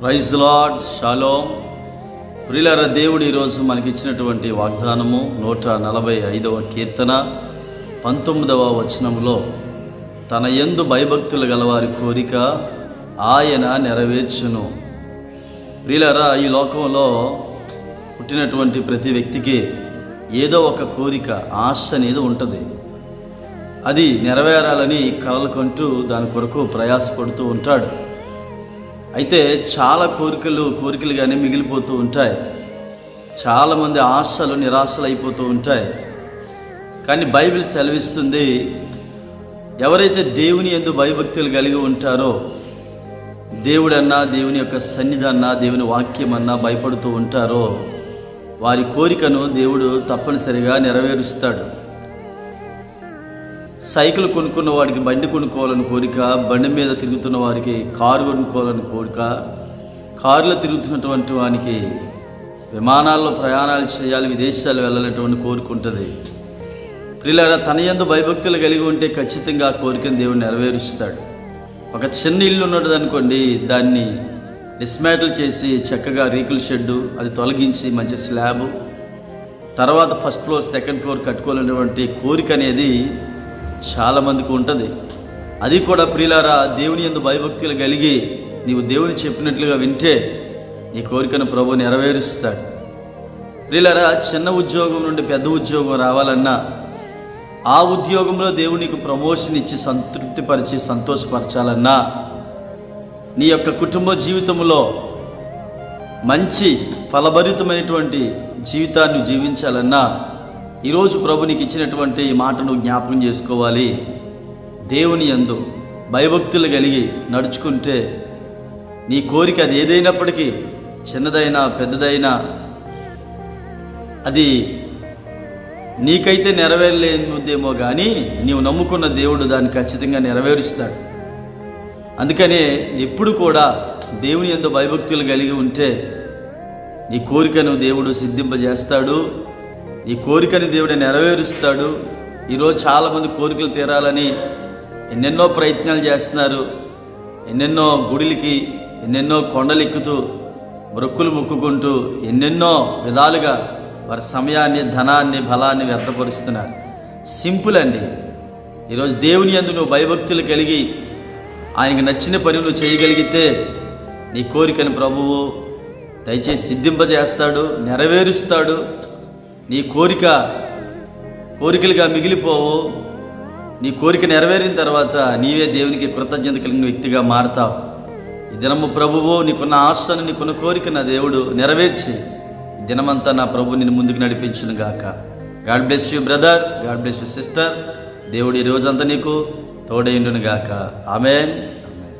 Praise lord shalom. ప్రిలర దేవుడు ఈరోజు మనకి ఇచ్చినటువంటి వాగ్దానము నూట నలభై ఐదవ కీర్తన పంతొమ్మిదవ వచనంలో తన ఎందు భయభక్తులు గలవారి కోరిక ఆయన నెరవేర్చును. ప్రియులరా ఈ లోకంలో పుట్టినటువంటి ప్రతి వ్యక్తికి ఏదో ఒక కోరిక ఆశ అనేది ఉంటుంది. అది నెరవేరాలని కలలు కంటూ దాని కొరకు ప్రయాసపడుతూ ఉంటాడు. అయితే చాలా కోరికలు కోరికలుగానే మిగిలిపోతూ ఉంటాయి. చాలామంది ఆశలు నిరాశలు అయిపోతూ ఉంటాయి. కానీ బైబిల్ సెలవిస్తుంది ఎవరైతే దేవుని ఎందు భయభక్తులు కలిగి ఉంటారో దేవుడన్నా దేవుని యొక్క సన్నిధన్నా దేవుని వాక్యమన్నా భయపడుతూ ఉంటారో వారి కోరికను దేవుడు తప్పనిసరిగా నెరవేరుస్తాడు. సైకిల్ కొనుక్కున్న వాడికి బండి కొనుక్కోవాలని కోరిక బండి మీద తిరుగుతున్న వారికి కారు కొనుక్కోవాలని కోరిక కారులో తిరుగుతున్నటువంటి వానికి విమానాల్లో ప్రయాణాలు చేయాలి విదేశాలు వెళ్ళాలనేటువంటి కోరిక ఉంటుంది. ప్రియులారా తన ఎందు భయభక్తులు కలిగి ఉంటే ఖచ్చితంగా ఆ కోరికను దేవుడు నెరవేరుస్తాడు. ఒక చిన్న ఇల్లు ఉన్నది అనుకోండి దాన్ని డిస్మాటిల్ చేసి చక్కగా రీకుల షెడ్డు అది తొలగించి మంచి స్లాబు తర్వాత ఫస్ట్ ఫ్లోర్ సెకండ్ ఫ్లోర్ కట్టుకోవాలనేటువంటి కోరిక అనేది చాలామందికి ఉంటుంది. అది కూడా ప్రియులారా దేవుని ఎందు భయభక్తులు కలిగి నీవు దేవుని చెప్పినట్లుగా వింటే నీ కోరికను ప్రభు నెరవేరుస్తాడు. ప్రియులారా చిన్న ఉద్యోగం నుండి పెద్ద ఉద్యోగం రావాలన్నా ఆ ఉద్యోగంలో దేవుడు నీకు ప్రమోషన్ ఇచ్చి సంతృప్తిపరిచి సంతోషపరచాలన్నా నీ యొక్క కుటుంబ జీవితంలో మంచి ఫలభరితమైనటువంటి జీవితాన్ని జీవించాలన్నా ఈరోజు ప్రభు నీకు ఇచ్చినటువంటి ఈ మాటను జ్ఞాపకం చేసుకోవాలి. దేవుని యందు భయభక్తులు కలిగి నడుచుకుంటే నీ కోరిక అది ఏదైనప్పటికీ చిన్నదైనా పెద్దదైనా అది నీకైతే నెరవేరలేదేమో కానీ నీవు నమ్ముకున్న దేవుడు దాన్ని ఖచ్చితంగా నెరవేరుస్తాడు. అందుకనే ఎప్పుడు కూడా దేవుని ఎందు భయభక్తులు కలిగి ఉంటే నీ కోరికను దేవుడు సిద్ధింపజేస్తాడు. నీ కోరికని దేవుడు నెరవేరుస్తాడు. ఈరోజు చాలామంది కోరికలు తీరాలని ఎన్నెన్నో ప్రయత్నాలు చేస్తున్నారు. ఎన్నెన్నో గుడిలకి ఎన్నెన్నో కొండలు ఎక్కుతూ మొక్కులు మొక్కుకుంటూ ఎన్నెన్నో విధాలుగా వారి సమయాన్ని ధనాన్ని బలాన్ని వ్యర్థపరుస్తున్నారు. సింపుల్ అండి. ఈరోజు దేవుని అందు నువ్వు భయభక్తులు కలిగి ఆయనకు నచ్చిన పని నువ్వు చేయగలిగితే నీ కోరికను ప్రభువు దయచేసి సిద్ధింపజేస్తాడు నెరవేరుస్తాడు. నీ కోరిక కోరికలుగా మిగిలిపోవు. నీ కోరిక నెరవేరిన తర్వాత నీవే దేవునికి కృతజ్ఞత కలిగిన వ్యక్తిగా మారతావు. ఈ దినము ప్రభువు నీకున్న ఆశను నీకున్న కోరిక నా దేవుడు నెరవేర్చి దినమంతా నా ప్రభు నేను ముందుకు నడిపించును గాక. God bless you brother. God bless you sister. దేవుడు ఈ రోజంతా నీకు తోడైండును గాక. ఆమెన్.